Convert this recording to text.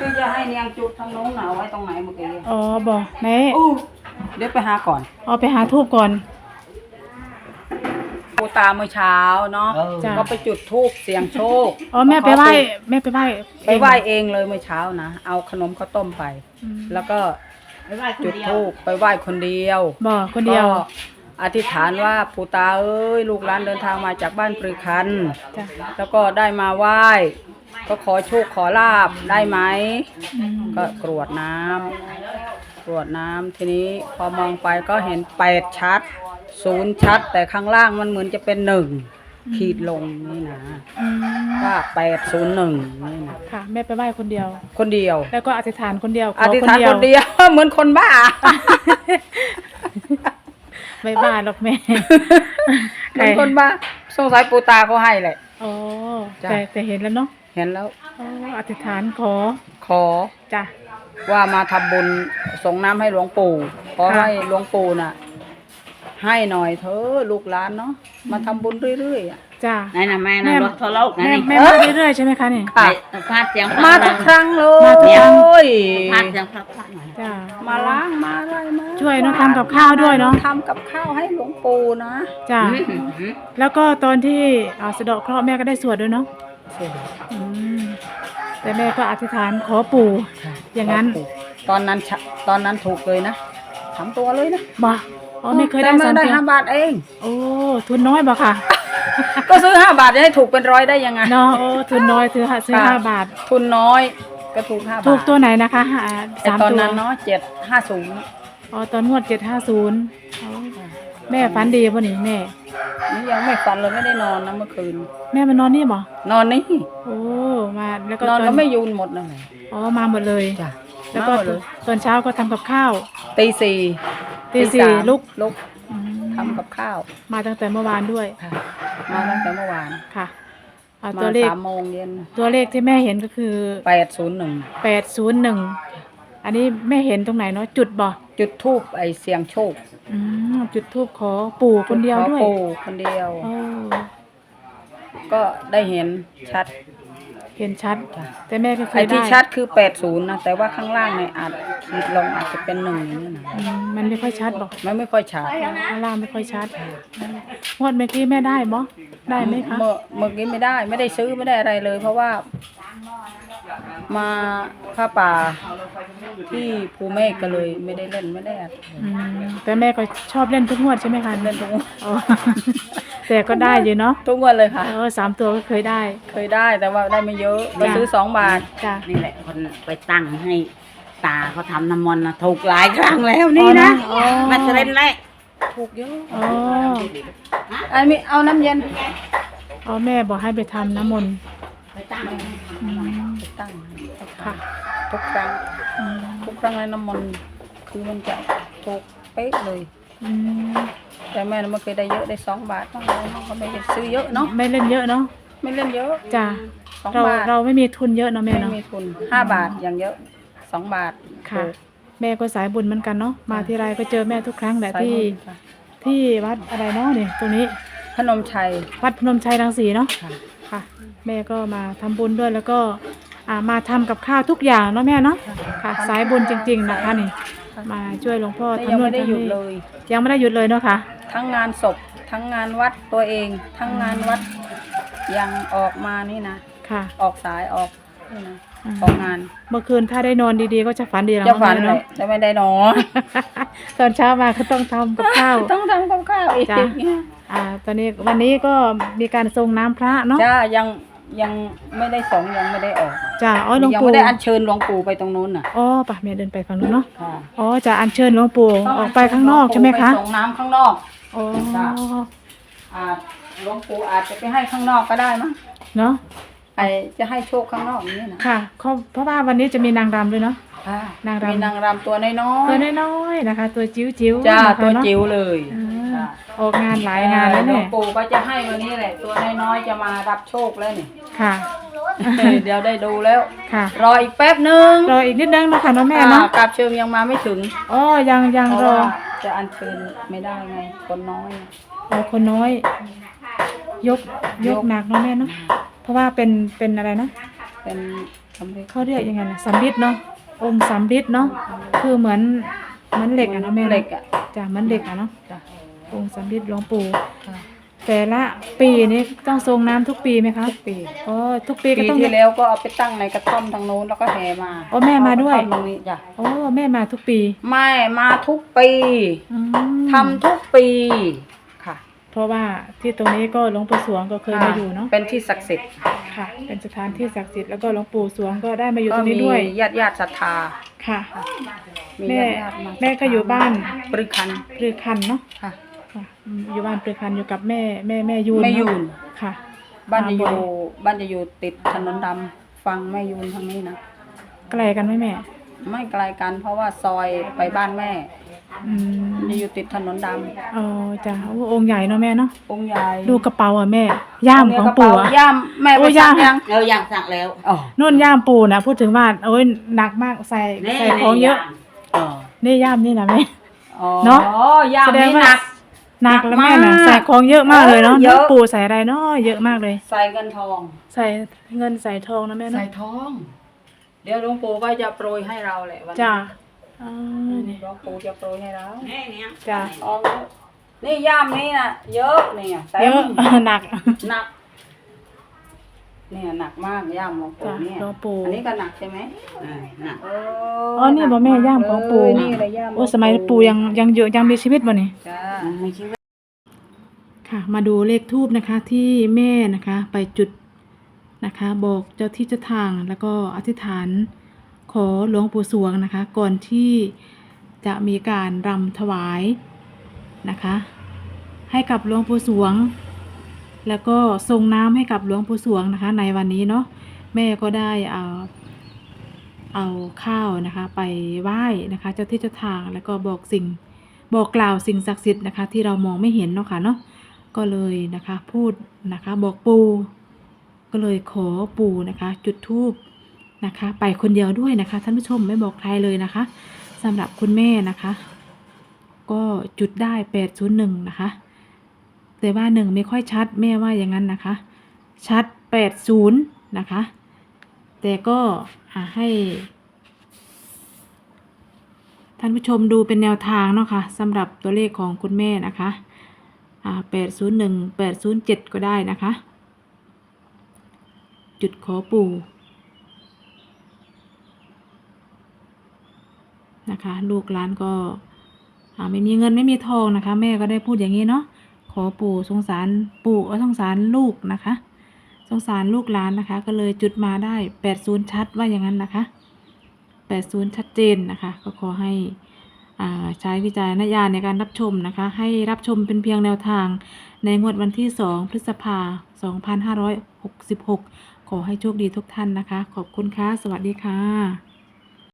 ที่จะให้เนียงจุดทางโน้นหนาไว้ตรงไหนเมื่อกี้อ๋อบอกไหนอู้เดี๋ยวไปหาก่อนเอาไปหาทูบก่อน ปูตาเมื่อเช้าเนาะจ้ะ ก็ไปจุดธูปเสียงโชคอ๋อแม่ไปไหว้แม่ไปไหว้ไปไหว้เองเลยเมื่อเช้านะเอาขนมข้าวต้มไป อืมแล้วก็จุดธูปไปไหว้คนเดียวบอกคนเดียวก็อธิษฐานว่าปูตาเอ้ยลูกหลานเดินทางมาจากบ้านปรือคัน จ้ะแล้วก็ได้มาไหว้ ก็ขอโชคขอลาบได้ไหมอืมก็กรวดน้ำกรวดน้ำทีนี้พอมองไปก็เห็นแปดชัดศูนย์ชัด แต่ข้างล่างมันเหมือนจะเป็นหนึ่งขีดลงนี่นะอืมว่าแปดศูนย์หนึ่งนี่นะค่ะ แม่ไปไหว้คนเดียว คนเดียว แล้วก็อธิษฐานคนเดียวขอธิษฐานเดีควนเดียว เหมือนคนบ้า ไม่บ้าหรอกแม่ เหมือนคนบ้าสงสัยปูตาเขาให้แหละอ๋อจ้ะ แต่แต่เห็นแล้วเนาะ เห็นแล้ว อ๋ออธิษฐานขอขอจ้ะ ว่ามาทำบุญส่งน้ำให้หลวงปู่ ขอค่ะ ให้หลวงปู่น่ะ ให้หน่อยเถอะลูกหลานเนาะมาทำบุญเรื่อยๆอะ จ้ะนั่นน่ะแม่แม่ นะรถทะเลาะนั่นแม่นี่แม่มาเรื่อยๆใช่ไหมคะนี่ค่ะพาดเสียงมาทุกครั้งเลมาทุกครั้งยพาดเสียงพระพระหน่อยจ้ะ มาล้างมาอะไรมาช่วยเนอะทำกับข้าวด้วยเนอะ ทำกับข้าวให้หลวงปู่นะจ้ะ อืมอืมแล้วก็ตอนที่เอาสะเดาะเคราะห์แม่ก็ได้สวดด้วยเนาะ อืมแต่แม่ก็อธิษฐานขอปู่อย่างนั้นตอนนั้นฉะตอนนั้นถูกเลยนะทำตัวเลยนะบ่อ๋อไม่เคยได้แต่สามได้ตัวห้าบาทเอง โอ้ทุนน้อยบ่ค่ะก็ซื้อห้าบาทจะให้ถูกเป็นร้อยได้ยังไง เนาะโอ้ทุนน้อยซื้อห้าซื้อค่ะ ห้าบาท ทุนน้อยก็ถูกห้าบาทถูกตัวไหนนะคะห้าไอ้สามตอนตัวนั้นเนาะเจ็ดห้าศูนย์อ๋อตอนงวดเจ็ดห้าศูนย์แม่ฝันดีป่ะนี่แม่ นี่ยังไม่ฝันเลยไม่ได้นอนนะเมื่อคืน แม่มานอนนี่บ่นอนนี่โอ้มาแล้วก็นอนตก็ไม่ยูนหมดนั่นแหละอ๋อมาหมดเลยจ้ะแล้วก็มาหมดเลย ตอนเช้าก็ทำกับข้าวตีสี่ตีสี่ามลุกลุกอืมทำกับข้าวมาตั้งแต่เมื่อวานด้วยค่ะมาตั้งแต่เมื่อวานค่ะเอามาตัวเลขสามโมงเย็นตัวเลขที่แม่เห็นก็คือแปดศูนย์หนึ่งแปดศูนย์หนึ่งอันนี้แม่เห็นตรงไหนเนาะจุดบ่จุดทูบไอเสียงโชค อืม จุดทูบขอปู่คนเดียวด้วยขอปู่คนเดียว โอ้ก็ได้เห็นชัดเห็นชัดจ้ะแต่แม่ก็เคไอยที่ได้ชัดคือแปดศูนย์นะ แต่ว่าข้างล่างในยอาจขีดลงอาจจะเป็นหนึ่งอย่างนี้นะอืมมันไม่ค่อยชัดบอกมันไม่ค่อยชัดข้างล่างไม่ค่อยชัดงวดเมื่อกี้แม่ได้บ่ได้ไหมคะเมื่อเมื่อกี้ไม่ได้ ไม่ได้ซื้อไม่ได้อะไรเลย เพราะว่า มาผ้าป่าที่ภูเมฆก็เลยไม่ได้เล่นไม่ได้อัดอืมแต่แม่ก็ชอบเล่นทุกงวดใช่ไหมคะเล่นทุกงวดอ๋อแต่ก็ได้อยู่เนาะทุกวันเลยค่ะ เออสามตัวก็เคยได้ เคยได้แต่ว่าได้ไม่เยอะไปจ้ะซื้อสองบาทจ้ะนี่แหละคนไปตั้งให้ตาเขาทำน้ำมนต์นะถูกหลายครั้งแล้วนี่นะอ๋อมาเล่นเลยถูกเยอะอ๋ออันนี้เอาน้ำเย็นอ๋อแม่บอกให้ไปทำน้ำมนต์ไปตั้งอืมไปตั้ง ค่ะ ทุกครั้ง อืมทุกครั้งในน้ำมันต์คือมันจะถูกเป๊ะเลย อืมแต่แม่น่ะไม่เคยได้เยอะได้สองบาทบ้างอะไรบ้างก็ไม่ได้ซื้อเยอะเนาะไม่เล่นเยอะเนาะไม่เล่นเยอะจ้ะสองเราบาทเราไม่มีทุนเยอะเนาะแม่ไม่เนาะ มีทุนห้าบาทอย่างเยอะสองบาทค่ะ แม่ก็สายบุญเหมือนกันเนาะมาทีไรก็เจอแม่ทุกครั้งแหละใส่ที่บุญค่ะที่วัดอะไรเนาะเนี่ยตรงนี้พนมชัยวัดพนมชัยรังสีเนาะค่ะ ค่ะ แม่ก็มาทำบุญด้วยแล้วก็ อ่ามาทำกับข้าวทุกอย่างเนาะแม่เนาะค่ะ สายบุญจริง ๆนะคะนี่ มาช่วยหลวงพ่อนี่ทำยังนู่ไม่นได้หยุดทำนี่เลย ยังไม่ได้หยุดเลยเนาะค่ะ ทั้งงานศพ ทั้งงานวัดตัวเอง ทั้งงานวัดยังออกมานี่นะ ค่ะ ออกสายออกนี่นะอืม ออกงานเมื่อคืนถ้าได้นอนดีๆ ก็จะฝันดีแล้วจะฝันแม่เลเนาะยจะไม่ได้นอน ตอนเช้ามาก็ต้องทำกับข้าว ต้องทำกับข้าวอีกจ้ะ อ่า ตอนนี้วันนี้ก็มีการทรงน้ำพระเนาะ จ้ายัง ยังไม่ได้สองยังไม่ได้ออกจ้าอ๋อหลวงยังปู่ไม่ได้อัญเชิญหลวงปู่ไปตรงนู้นน่ะอ๋อป่ะแม่เดินไปฝั่งนู้นเนาะค่ะอ๋อจะอัญเชิญหลวงปู่ออกไปข้างนอกใช่ไหมคะไปส่งน้ำข้างนอกอ๋อจ้ะอาจหลวงปู่อาจจะไปให้ข้างนอกก็ได้มั้งเนาะไอจะให้โชคข้างนอกอย่างนี้นะค่ะเขาเพราะว่าวันนี้จะมีนางรำด้วยเนาะ ค่ะนางรำ มีนางรำตัวน้อยตัวน้อยๆนะคะ ตัวจิ๋วจิ๋วๆจ้านะคะตัวเนาะจิ๋วเลย อ่าจ้ะ ออกงานหลายงานแล้วหลวเนี่งยปู่ก็จะให้วันนี้แหละ ตัวน้อยๆจะมารับโชคแล้วนี่ ค่ะ เดี๋ยวได้ดูแล้ว ค่ะ รออีกแป๊บหนึ่งรออีกนิดนึงนะคะเน้องแม่เนาะ อ่ากลับเชิงยังมาไม่ถึงอ๋อ ยังยังเพรราะอว่าจะอัญเชิญไม่ได้ไง คนน้อยรอคนน้อย ยก ยยก กหนักเนาะแม่เนาะ เพราะว่าเป็น เป็นอะไรนะ เป็นสำเร็จเขาเรียกยังไงนะสำริดเนาะ องค์สำริดเนาะ คือเหมือน เหมือนเหล็กอะเนาะแม่นะเหล็กอะจ้ะเหมือนเหล็กอะเนาะจ้ะ องค์สำริดหลวงปู่ค่ะแต่ละปีนี้ต้องทรงน้ำทุกปีไหมคะทุกปีอ๋อทุกปีก็ปีต้องที่แล้วก็เอาไปตั้งในกระท่อมทางโน้นแล้วก็แห่มาอ๋อแม่มาด้วยเอระท่อตรงนี้จ้ะโอ้แม่มาทุกปีไม่มาทุกปีอืมทำทุกปีค่ะเพราะว่าที่ตรงนี้ก็หลวงปู่สวงก็เคยมาอยู่เนาะเป็นที่ศักดิ์สิทธิ์ค่ะ เป็นสถานที่ศักดิ์สิทธิ์แล้วก็หลวงปู่สวงก็ได้มาอยู่ก็ตรงมีนี้ด้วยญาติญาติๆศรัทธาค่ะ มีแม่ญาติๆาแม่ก็อยู่บ้าน ปรึกคันปรือคันเนาะค่ะ ค่ะอืมอยู่บ้านปรือคันอยู่กับแม่แม่แม่ยูนแม่ยูนเาะค่ะ บ้านจะอยู่บ่บ้านจะอยู่ติดถนนดำฟังแม่ยูนทางนี้นะไกลกันไหมแม่ ไม่ไกลกันเพราะว่าซอยไปบ้านแม่อืมจะอยู่ติดถนนดอ๋อจ้ะโอ้องค์ใหญ่เนาะแม่เนาะำองค์ใหญ่ดูกระเป๋าอะแม่ ย่ามของปู่อะ ย่ามแม่ไปโอ้ซัย่ากมยังเราอยากสักแล้วอ๋อนุ่นย่ามปู่นะพูดถึงว่าโอ้ยหนักมากใส่นี่ใส่ของเยอะอ๋อนี่ย่ามนี่นะแม่ อ๋อเนาะย่ามแสดงนี่ว่า หนัก หนักแล้วแม่หนันะกมากใส่ของเยอะมากเลยเนาะเยอะนุ่นปู่ใส่อะไรเนาะเยอะมากเลย ใส่เงินทอง ใส่เงินใส่ทองนะแม่เนาะใส่ทอง เดี๋ยวหลวงปู่ก็จะโปรยให้เราแหละวันนี้จ้ะอ๋อนี่หลวงปู่จะโปรยให้เราแม่เนี่ยจ้ะทองเยอะนี่ย่ามนี่น่ะเยอะเนี่ยเต็เยมอะ หนัก หนัก เนี่ยหนักมากย่ามหลวงปู่จ้ะเนี่ยหลวงปู่ อันนี้ก็หนักใช่ไหมอ่าน่ะเออ๋อนี่บ่แม่ย่ามของปู่ เนี่เลยย่ามโอ้สมัยปู่ยังยังเยอะยังมีชีวิตบ่นี่ จ้าไม่ใช่ว่าค่ะมาดูเลขทูบนะคะที่แม่นะคะไปจุดนะคะ บอกเจ้าที่เจ้าทางแล้วก็อธิษฐานขอหลวงปู่สวงนะคะ ก่อนที่จะมีการรำถวายนะคะ ให้กับหลวงปู่สวง แล้วก็ทรงน้ำให้กับหลวงปู่สวงนะคะ ในวันนี้เนาะแม่ก็ได้เอาเอาข้าวนะคะ ไปไหว้นะคะ เจ้าที่เจ้าทางแล้วก็บอกสิ่งบอกกล่าวสิ่งศักดิ์สิทธิ์นะคะ ที่เรามองไม่เห็นเนาะค่ะเนาะก็เลยนะคะพูดนะคะบอกปู่ก็เลยขอปู่นะคะ จุดธูปนะคะ ไปคนเดียวด้วยนะคะ ท่านผู้ชมไม่บอกใครเลยนะคะสำหรับคุณแม่นะคะ ก็จุดได้แปดศูนย์หนึ่งนะคะ แต่ว่าหนึ่งไม่ค่อยชัดแม่ว่าอย่างนั้นนะคะ ชัดแปดศูนย์นะคะ แต่ก็ให้ ท่านผู้ชมดูเป็นแนวทางเนาะค่ะสำหรับตัวเลขของคุณแม่นะคะแปดศูนย์หนึ่งแปดศูนย์เจ็ดก็ได้นะคะ จุดขอปู่นะคะ ลูกหลานก็ไม่มีเงินไม่มีทองนะคะ แม่ก็ได้พูดอย่างนี้เนาะ ขอปู่สงสารปู่เออสงสารลูกนะคะ สงสารลูกหลานนะคะ ก็เลยจุดมาได้แปดศูนย์ชัดว่าอย่างนั้นนะคะแปดศูนย์ชัดเจนนะคะ ก็ขอให้อ่าใช้วิจารณญาณในการรับชมนะคะ ให้รับชมเป็นเพียงแนวทาง ในงวดวันที่ 2 พฤษภา 2566 ขอให้โชคดีทุกท่านนะคะ ขอบคุณค่ะ สวัสดีค่ะ